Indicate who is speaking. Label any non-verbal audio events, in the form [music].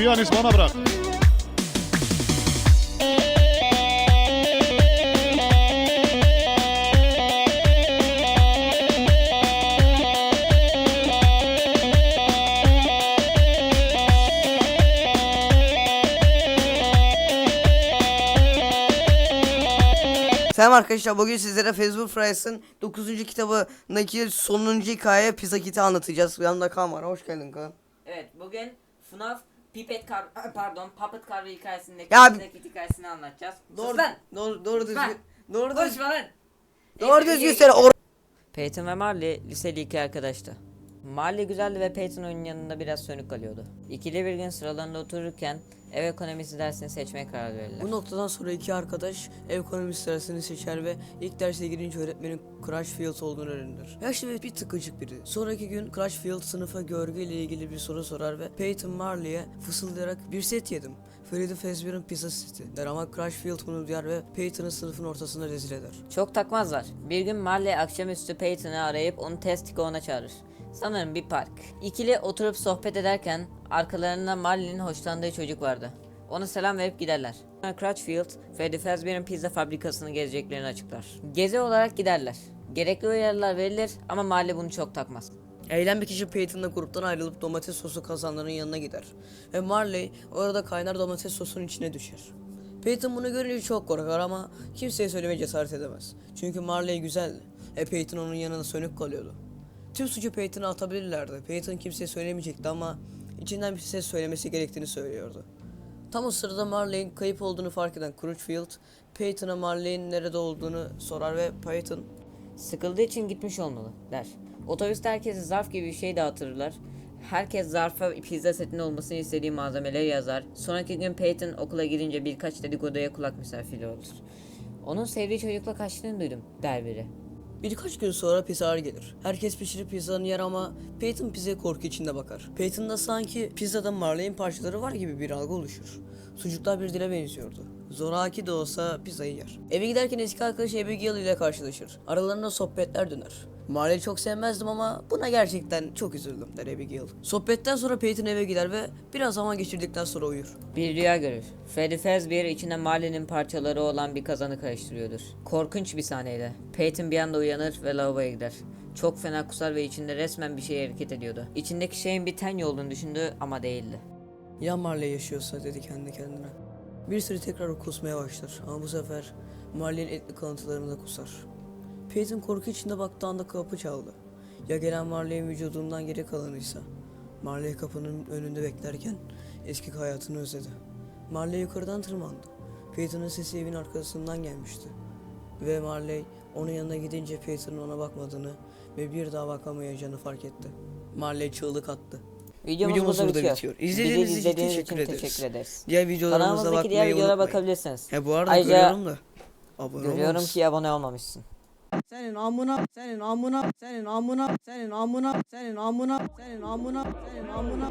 Speaker 1: Piyanist bana bırak.
Speaker 2: Selam arkadaşlar bugün sizlere Facebook Fries'ın 9. kitabındaki sonuncu hikaye Pizza Kit'i anlatacağız. Yanımda Kaan var. Hoş geldin Kaan.
Speaker 3: Evet bugün FNAF Pipet Car [laughs] pardon Puppet Car hikayesindeki
Speaker 2: Ya
Speaker 3: hikayesini anlatacağız.
Speaker 2: Doğru,
Speaker 3: Sus lan.
Speaker 2: doğru, doğru düzgün. Doğru düzgün.
Speaker 3: Konuşma lan.
Speaker 2: Doğru düzgün söyle. Or-
Speaker 3: Peyton ve Marley liseli iki arkadaştı. Marley güzeldi ve Peyton onun yanında biraz sönük kalıyordu. İkili bir gün sıralarında otururken ev ekonomisi dersini seçmeye karar verirler.
Speaker 2: Bu noktadan sonra iki arkadaş ev ekonomisi dersini seçer ve ilk derse girince öğretmenin Crashfield olduğunu öğrenir. Yaşlı ve bir tıkıcık biri. Sonraki gün Crashfield sınıfa görgüyle ilgili bir soru sorar ve Peyton Marley'e fısıldayarak bir set yedim. Freddy Fazbear'ın pizza seti der ama Crashfield bunu duyar ve Peyton'ı sınıfın ortasında rezil eder.
Speaker 3: Çok takmazlar. Bir gün Marley akşamüstü Peyton'ı arayıp onu Testico'na çağırır. Sanırım bir park. İkili oturup sohbet ederken arkalarında Marley'nin hoşlandığı çocuk vardı. Ona selam verip giderler. Crutchfield, Freddy Fazbear'ın pizza fabrikasını gezeceklerini açıklar. Gezi olarak giderler. Gerekli uyarılar verilir ama Marley bunu çok takmaz.
Speaker 2: Eğlen bir kişi Peyton'la gruptan ayrılıp domates sosu kazanların yanına gider. Ve Marley orada kaynar domates sosunun içine düşer. Peyton bunu görünce çok korkar ama kimseye söylemeye cesaret edemez. Çünkü Marley güzeldi. E Peyton onun yanında sönük kalıyordu. Tüm suçu Peyton'a atabilirlerdi. Peyton kimseye söylemeyecekti ama içinden bir ses söylemesi gerektiğini söylüyordu. Tam o sırada Marley'in kayıp olduğunu fark eden Crutchfield, Peyton'a Marley'in nerede olduğunu sorar ve Peyton
Speaker 3: Sıkıldığı için gitmiş olmalı der. Otobüste herkese zarf gibi bir şey dağıtırlar. Herkes zarfa pizza setinin olmasını istediği malzemeleri yazar. Sonraki gün Peyton okula gidince birkaç dedikoduya kulak misafiri olur. Onun sevdiği çocukla kaçtığını duydum der biri.
Speaker 2: Birkaç gün sonra pizzalar gelir. Herkes pişirip pizzanı yer ama Peyton pizzaya korku içinde bakar. Peyton'da sanki pizzada Marley'in parçaları var gibi bir algı oluşur. Sucuklar bir dile benziyordu. Zoraki de olsa pizzayı yer. Eve giderken eski arkadaşı Abigail ile karşılaşır. Aralarında sohbetler döner. Marley'i çok sevmezdim ama buna gerçekten çok üzüldüm der Abigail. Sohbetten sonra Peyton eve gider ve biraz zaman geçirdikten sonra uyur.
Speaker 3: Bir rüya görür. Freddy Fazbear içinde Marley'nin parçaları olan bir kazanı karıştırıyordur. Korkunç bir sahneydi. Peyton bir anda uyanır ve lavaboya gider. Çok fena kusar ve içinde resmen bir şey hareket ediyordu. İçindeki şeyin bir ten olduğunu düşündü ama değildi.
Speaker 2: Ya Marley yaşıyorsa dedi kendi kendine. Bir süre tekrar kusmaya başlar ama bu sefer Marley'in etli kalıntılarını da kusar. Peyton korku içinde baktığı anda kapı çaldı. Ya gelen Marley'in vücudundan geri kalanıysa? Marley kapının önünde beklerken eski hayatını özledi. Marley yukarıdan tırmandı. Peyton'un sesi evin arkasından gelmişti. Ve Marley onun yanına gidince Peyton'un ona bakmadığını ve bir daha bakamayacağını fark etti. Marley çığlık attı.
Speaker 3: Videomuz,
Speaker 2: Videomuz burada
Speaker 3: bitiyor.
Speaker 2: bitiyor.
Speaker 3: Bizi
Speaker 2: İzlediğiniz için
Speaker 3: izlediğiniz
Speaker 2: teşekkür ederiz.
Speaker 3: teşekkür ederiz.
Speaker 2: Diğer videolarımıza
Speaker 3: Kanalımızdaki diğer
Speaker 2: bakmayı
Speaker 3: videolara
Speaker 2: unutmayın.
Speaker 3: bakabilirsiniz.
Speaker 2: He bu arada
Speaker 3: Ayrıca
Speaker 2: görüyorum da. Abone
Speaker 3: Görüyorum
Speaker 2: olmamışsın.
Speaker 3: ki abone olmamışsın.
Speaker 4: Senin amına senin amına senin amına senin amına senin amına senin amına senin amına. senin amına